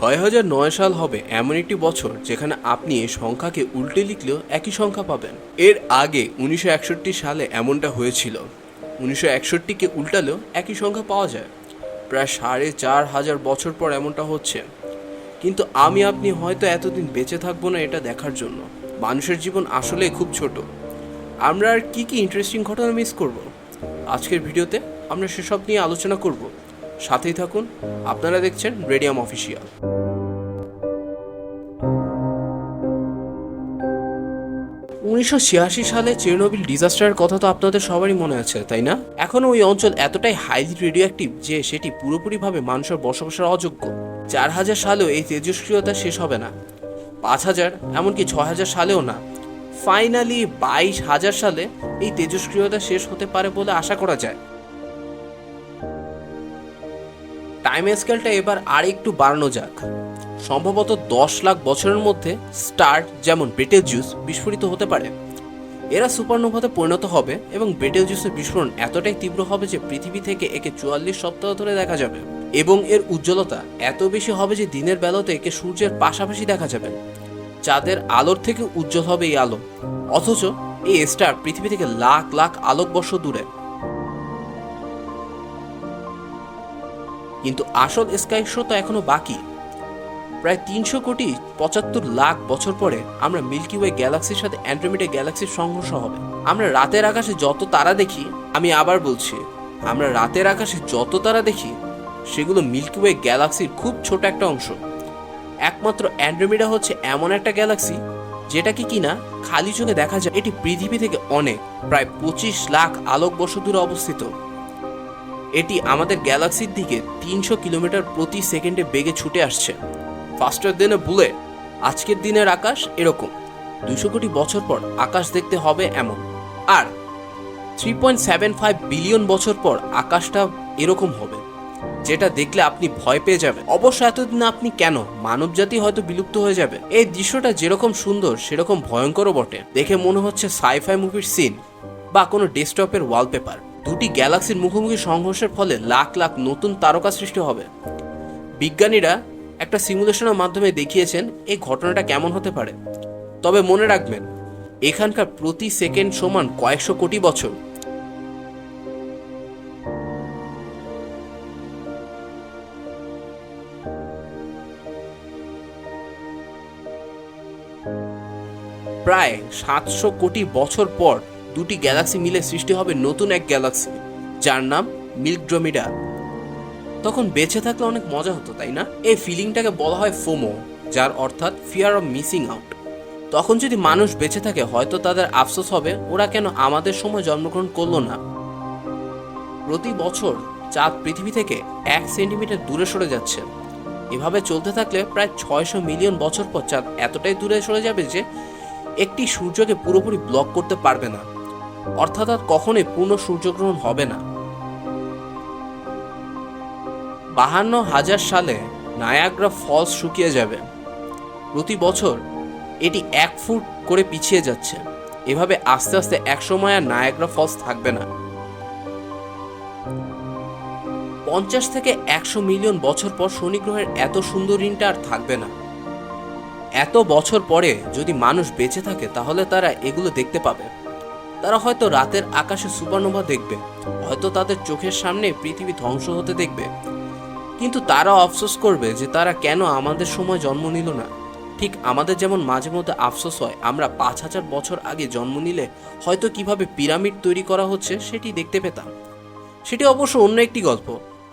ছয় হাজার নয় সাল হবে এমন একটি বছর যেখানে আপনি এই সংখ্যাকে উল্টে লিখলেও একই সংখ্যা পাবেন। এর আগে উনিশশো একষট্টি সালে এমনটা হয়েছিল। উনিশশো একষট্টিকে উল্টালেও একই সংখ্যা পাওয়া যায়। প্রায় সাড়ে চার হাজার বছর পর এমনটা হচ্ছে। কিন্তু আমি, আপনি হয়তো এতদিন বেঁচে থাকব না এটা দেখার জন্য। মানুষের জীবন আসলে খুব ছোট। আমরা আর কি কি ইন্টারেস্টিং ঘটনা মিস করব? আজকের ভিডিওতে আমরা সেসব নিয়ে আলোচনা করব। সাথেই থাকুন। আপনারা দেখছেন রেডিয়াম অফিসিয়াল। উনিশশো ছিয়াশি সালে চেরনোবিল ডিজাস্টারের কথা তো আপনাদের সবারই মনে আছে, তাই না? এখনও ওই অঞ্চল এতটাই হাইলি রেডিও অ্যাক্টিভ যে সেটি পুরোপুরিভাবে মানুষের বসবাসের অযোগ্য। চার হাজার সালেও এই তেজস্ক্রিয়তা শেষ হবে না। পাঁচ হাজার, এমনকি ছ হাজার সালেও না। ফাইনালি বাইশ হাজার সালে এই তেজস্ক্রিয়তা শেষ হতে পারে বলে আশা করা যায়। টাইম স্কেলটা এবার আর একটু বাড়ানো যাক। সম্ভবত দশ লাখ বছরের মধ্যে স্টার যেমন বেটেল জুস বিস্ফোরিত হতে পারে। এরা সুপারনোভাতে পরিণত হবে এবং বেটেল জুসের বিস্ফোরণ এতটাই তীব্র হবে যে পৃথিবী থেকে একে চুয়াল্লিশ সপ্তাহ ধরে দেখা যাবে এবং এর উজ্জ্বলতা এত বেশি হবে যে দিনের বেলাতে একে সূর্যের পাশাপাশি দেখা যাবে। চাঁদের আলোর থেকে উজ্জ্বল হবে এই আলো। অথচ এই স্টার পৃথিবী থেকে লাখ লাখ আলোকবর্ষ দূরে। কিন্তু আসল স্কাই শো তো এখনও বাকি। প্রায় তিনশো কোটি পঁচাত্তর লাখ বছর পরে আমরা মিল্কি ওয়ে গ্যালাক্সির সাথে অ্যান্ড্রোমিডা গ্যালাক্সির সংঘর্ষ হবে। আমরা রাতের আকাশে যত তারা দেখি, আমি আবার বলছি, আমরা রাতের আকাশে যত তারা দেখি, সেগুলো মিল্কি ওয়ে গ্যালাক্সির খুব ছোট একটা অংশ। একমাত্র অ্যান্ড্রোমিডা হচ্ছে এমন একটা গ্যালাক্সি যেটাকে কিনা খালি চোখে দেখা যায়, এটি পৃথিবী থেকে অনেক, প্রায় পঁচিশ লাখ আলোকবর্ষ দূরে অবস্থিত। এটি আমাদের গ্যালাক্সির দিকে তিনশো কিলোমিটার প্রতি সেকেন্ডে বেগে ছুটে আসছে। ফাস্টার দেন বুলে আজকের দিনের আকাশ এরকম। দুশো কোটি বছর পর আকাশ দেখতে হবে এমন। আর three point seven five billion বছর পর আকাশটা এরকম হবে, যেটা দেখলে আপনি ভয় পেয়ে যাবেন। অবশ্য এতদিন আপনি কেন? মানবজাতি হয়তো বিলুপ্ত হয়ে যাবে। এই দৃশ্যটা যেরকম সুন্দর, সেরকম ভয়ঙ্করও বটে। দেখে মনে হচ্ছে সাইফাই মুভির সিন বা কোনো ডেস্কটপের ওয়ালপেপার দুটি গ্যালাক্সির মুখোমুখি সংঘর্ষের ফলে লাখ লাখ নতুন তারকা সৃষ্টি হবে। বিজ্ঞানীরা একটা সিমুলেশনের মাধ্যমে দেখিয়েছেন এই ঘটনাটা কেমন হতে পারে। তবে মনে রাখবেন, এখানকার প্রতি সেকেন্ড সমান কয়েকশো কোটি বছর। প্রায় সাতশো কোটি বছর পর দুটি গ্যালাক্সি মিলে সৃষ্টি হবে নতুন এক গ্যালাক্সি, যার নাম মিল্কড্রোমিডা। তখন বেঁচে থাকলে অনেক মজা হতো, তাই না? এই ফিলিংটাকে বলা হয় ফোমো, যার অর্থাৎ ফিয়ার অফ মিসিং আউট তখন যদি মানুষ বেঁচে থাকে, হয়তো তাদের আফসোস হবে, ওরা কেন আমাদের সময় জন্মগ্রহণ করল না? প্রতি বছর চাঁদ পৃথিবী থেকে এক সেন্টিমিটার দূরে সরে যাচ্ছে। এভাবে চলতে থাকলে প্রায় ছয়শো মিলিয়ন বছর পর চাঁদ এতটাই দূরে সরে যাবে যে, একটি সূর্যকে পুরোপুরি ব্লক করতে পারবে না। অর্থাৎ আর কখনোই পূর্ণ সূর্যগ্রহণ হবে না। বাহান্ন হাজার সালে নায়াগ্রা ফলস শুকিয়ে যাবে। প্রতি বছর এটি এক ফুট করে পিছিয়ে যাচ্ছে। এভাবে আস্তে আস্তে এক সময় আর নায়াগ্রা ফলস থাকবে না। পঞ্চাশ থেকে একশো মিলিয়ন বছর পর শনি গ্রহের এত সুন্দর ঋণটা আর থাকবে না। এত বছর পরে যদি মানুষ বেঁচে থাকে, তাহলে তারা এগুলো দেখতে পাবে। তারা হয়তো রাতের আকাশে সুপারনোভা দেখবে, হয়তো তাদের চোখের সামনে পৃথিবী ধ্বংস হতে দেখবে। কিন্তু তারা আফসোস করবে যে তারা কেন আমাদের সময় জন্ম নিল না। ঠিক আমাদের যেমন মাঝে মধ্যে আফসোস হয়, আমরা পাঁচ হাজার বছর আগে জন্ম নিলে হয়তো কীভাবে পিরামিড তৈরি করা হচ্ছে সেটি দেখতে পেতাম। সেটি অবশ্য অন্য একটি গল্প।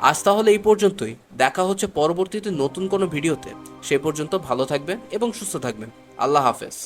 আজ তাহলে এই পর্যন্তই। দেখা হচ্ছে পরবর্তীতে নতুন কোনো ভিডিওতে। সে পর্যন্ত ভালো থাকবেন এবং সুস্থ থাকবেন। আল্লাহ হাফেজ।